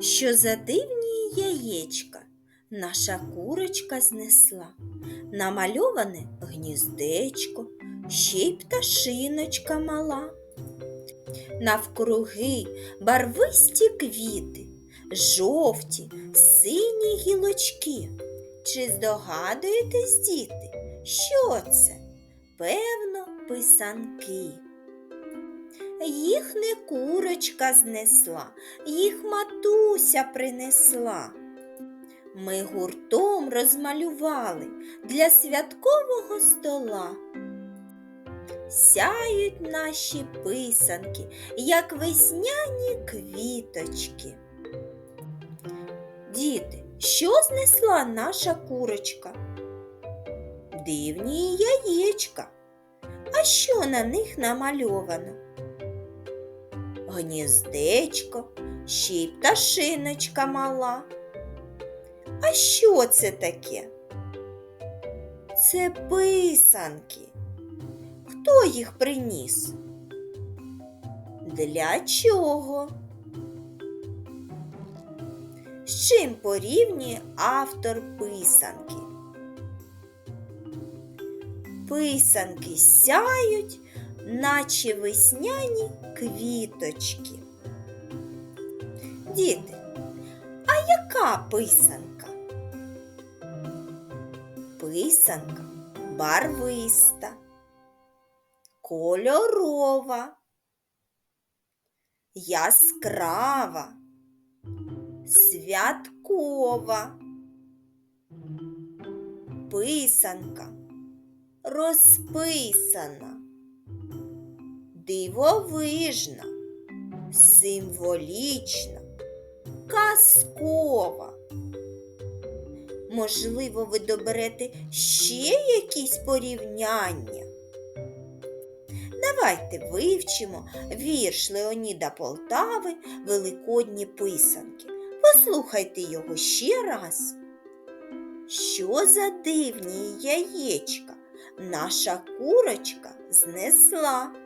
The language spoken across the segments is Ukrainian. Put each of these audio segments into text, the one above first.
що за дивні яєчка наша курочка знесла. Намальоване гніздечко, ще й пташиночка мала. Навкруги барвисті квіти, жовті, сині гілочки. Чи здогадуєтесь, діти, що це? Певно, писанки. Їх не курочка знесла, їх матуся принесла. Ми гуртом розмалювали для святкового стола. Сяють наші писанки, як весняні квіточки. Діти, що знесла наша курочка? Дивні яєчка. А що на них намальовано? Гніздечко, ще й пташиночка мала. А що це таке? Це писанки. Хто їх приніс? Для чого? З чим порівнює автор писанки? Писанки сяють, наче весняні квіточки. Діти, а яка писанка? Писанка барвиста, кольорова, яскрава, святкова. Писанка розписана, дивовижна, символічна, казкова. Можливо, ви доберете ще якісь порівняння. Давайте вивчимо вірш Леоніда Полтави Великодні писанки. Послухайте його ще раз. Що за дивні яєчка наша курочка знесла?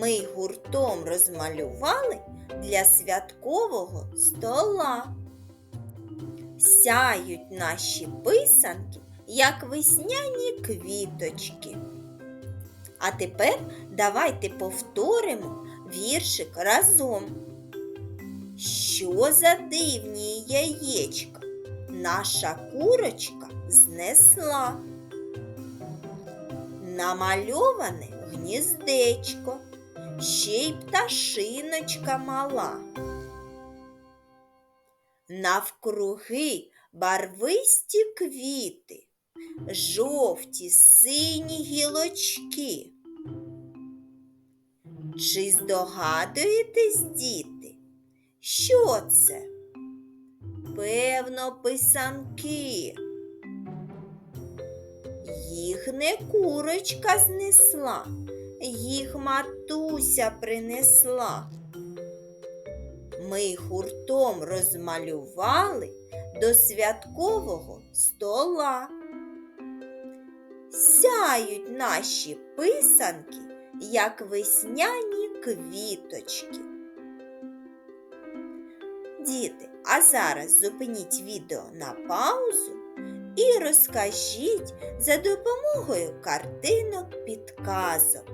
Ми гуртом розмалювали для святкового стола. Сяють наші писанки, як весняні квіточки. А тепер давайте повторимо віршик разом. Що за дивні яєчка наша курочка знесла? Намальоване гніздечко, ще й пташиночка мала. Навкруги барвисті квіти, жовті сині гілочки. Чи здогадуєтесь, діти, що це? Певно, писанки. Їх не курочка знесла, їх матуся принесла. Ми гуртом розмалювали до святкового стола. Сяють наші писанки, як весняні квіточки. Діти, а зараз зупиніть відео на паузу і розкажіть за допомогою картинок підказок.